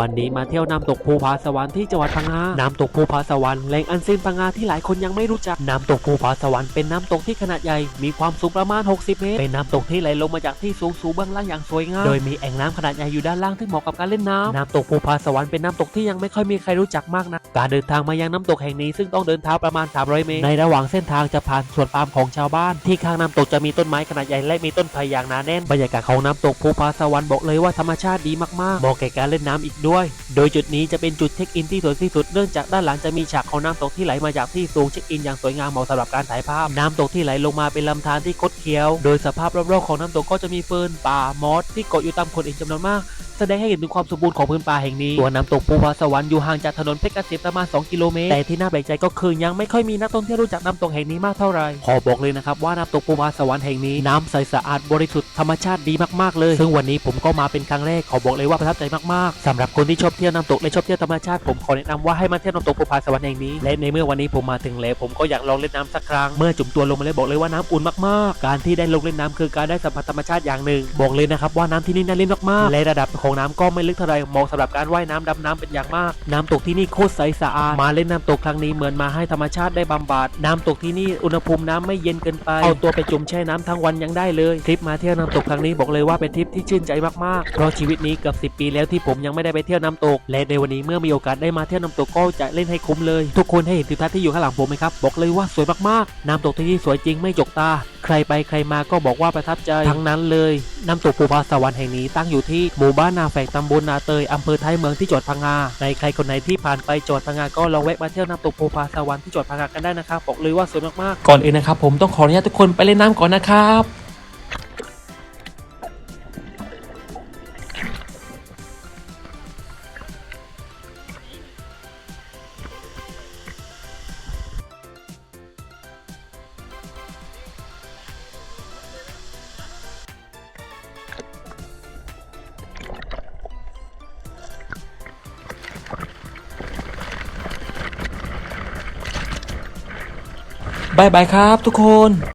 วันนี้มาเที่ยวน้ำตกภูผาสวรรค์ที่จังหวัดพังงา น้ำตกภูผาสวรรค์แหล่งอันซีนพังงาที่หลายคนยังไม่รู้จัก น้ำตกภูผาสวรรค์เป็นน้ำตกที่ขนาดใหญ่ มีความสูงประมาณ 60 เมตร เป็นน้ำตกที่ไหลลงมาจากที่สูงสู่เบื้องล่างอย่างสวยงาม โดยมีแอ่งน้ำขนาดใหญ่อยู่ด้านล่างที่เหมาะกับการเล่นน้ำ น้ำตกภูผาสวรรค์เป็นน้ำตกที่ยังไม่ค่อยมีใครรู้จักมากนะ การเดินทางมายังน้ำตกแห่งนี้ซึ่งต้องเดินเท้าประมาณ 300 เมตร ในระหว่างเส้นทางจะผ่านสวนปาล์มของชาวบ้าน ที่ข้างน้ำตกจะมีต้นไม้ขนาดใหญ่และมีต้นไผ่อย่างหนาแน่น บรรยากาศของน้ำตกภูผาสวรรค์บอกเลยว่าธรรมชาติดีมากๆเหมาะแก่การเล่นน้ำอีกด้วย โดยจุดนี้จะเป็นจุดเช็คอินที่สวยที่สุดเนื่องจากด้านหลังจะมีฉากของน้ำตกที่ไหลมาจากที่สูงเช็คอินอย่างสวยงามเหมาะสำหรับการถ่ายภาพ น้ำตกที่ไหลลงมาเป็นลำธารที่คดเคี้ยว โดยสภาพรอบๆของน้ำตกก็จะมีเฟิร์นป่ามอสที่เกาะอยู่ตามโขดหินจำนวนมากแสดงให้เห็นถึงความสมบูรณ์ของพื้นป่าแห่งนี้ ตัวน้ำตกภูผาสวรรค์อยู่ห่างจากถนนเพชรเกษมประมาณ 2 กิโลเมตร แต่ที่น่าแปลกใจก็คือยังไม่ค่อยมีนักท่องเที่ยวรู้จักน้ำตกแห่งนี้มากเท่าไหร่ขอบอกเลยนะครับว่าน้ำตกภูผาสวรรค์แห่งนี้น้ำใสสะอาดบริสุทธิ์ธรรมชาติดีมากๆเลย ซึ่งวันนี้ผมก็มาเป็นครั้งแรกขอบอกเลยว่าประทับใจมากๆสำหรับคนที่ชอบเที่ยวน้ำตกและชอบเที่ยวธรรมชาติผมขอแนะนำว่าให้มาเที่ยวน้ำตกภูผาสวรรค์แห่งนี้ และในเมื่อวันนี้ผมมาถึงแล้วผมก็อยากลองเล่นน้ำสักครั้งเมื่อจุ่มตัวลงมาแล้วบอกเลยว่าน้ำอุ่นมากๆ การที่ได้ลงเล่นน้ำคือการได้สัมผัสธรรมชาติอย่างหนึ่ง บอกเลยนะครับว่าน้ำที่นี่น่าเล่นมากๆและระดับของน้ำก็ไม่ลึกเท่าไหร่เหมาะสำหรับการว่ายน้ำดำน้ำเป็นอย่างมาก น้ำตกที่นี่โคตรใสสะอาดมาเล่นน้ำตกครั้งนี้เหมือนมาให้ธรรมชาติได้บำบัดน้ำตกที่นี่อุณหภูมิน้ำไม่เย็นเกินไปเอาตัวไปจุ่มแช่น้ำทั้งวันยังได้เลยทริปมาเที่ยวน้ำตกครั้งนี้บอกเลยว่าเป็นทริปที่ชื่นใจมากๆเพราะชีวิตนี้เกือบ10 ปีแล้วที่ผมยังไม่ได้ไปเที่ยวน้ำตก และในวันนี้เมื่อมีโอกาสได้มาเที่ยวน้ำตกก็จะเล่นให้คุ้มเลย ทุกคนให้เห็นทิวทัศน์ที่อยู่ข้างหลังผมไหมครับบอกเลยว่าสวยมากๆ น้ำตกที่นี่สวยจริงไม่จกตา ใครไปใครมาก็บอกว่าประทับใจทั้งนั้นเลย น้ำตกภูผาสวรรค์แห่งนี้ตั้งอยู่ที่หมู่บ้านนาแฝกตำบลนาเตยอำเภอท้ายเมืองที่จังหวัดพังงาในใครคนไหนที่ผ่านไปจังหวัดพังงาก็ลองแวะมาเที่ยวน้ำตกภูผาสวรรค์ที่จังหวัดพังงากันได้นะครับบอกเลยว่าสวยมากๆก่อนอื่นนะครับผมต้องขออนุญาตทุกคนไปเล่นน้ำก่อนนะครับ บายบายครับทุกคน